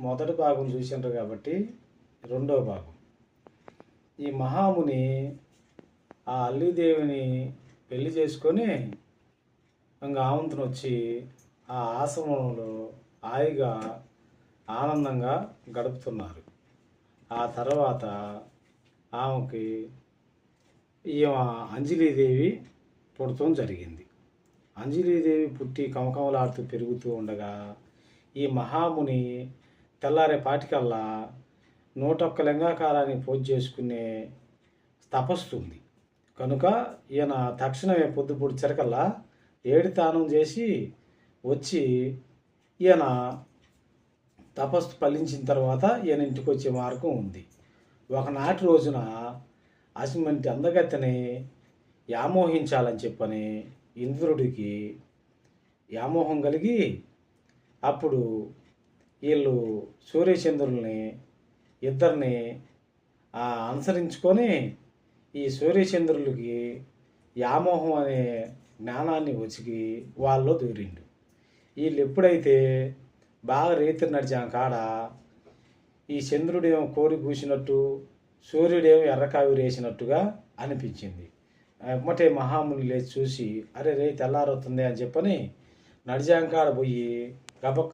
మొదటి భాగం చూసినారు కాబట్టి రెండో భాగం. ఈ మహాముని ఆ అల్లిదేవిని పెళ్ళి చేసుకొని ఇంకా ఆవంతుని వచ్చి ఆ ఆశ్రమంలో హాయిగా ఆనందంగా గడుపుతున్నారు. ఆ తర్వాత ఆమెకి ఈమె అంజలీదేవి పుడటం జరిగింది. అంజలీదేవి పుట్టి కమకమలాడుతూ పెరుగుతూ ఉండగా ఈ మహాముని తెల్లారే పాటికల్లా నూటొక్క లింగాకారాన్ని పూజ చేసుకునే తపస్సుంది కనుక ఈయన తక్షణమే పొద్దుపూడి పొడిచరకల్లా ఏడి తానం చేసి వచ్చి ఈయన తపస్సు ఫలించిన తర్వాత ఈయన ఇంటికి వచ్చే మార్గం ఉంది. ఒకనాటి రోజున అసిమంటి అందగత్తెని యామోహించాలని చెప్పని ఇంద్రుడికి వ్యామోహం కలిగి అప్పుడు వీళ్ళు సూర్యచంద్రుల్ని ఇద్దరిని అనుసరించుకొని ఈ సూర్యచంద్రులకి వ్యామోహం అనే జ్ఞానాన్ని వచ్చికి వాళ్ళు దూరిండు. వీళ్ళు ఎప్పుడైతే బాగా రైతులు నడిచాం కాడ ఈ చంద్రుడేమో కోడి కూసినట్టు సూర్యుడేమో ఎర్రకావి వేసినట్టుగా అనిపించింది. ఎమ్మటే మహాముని లేచి చూసి అరే రే తెల్లారవుతుంది అని చెప్పని నడిజాంకాడ పోయి గబ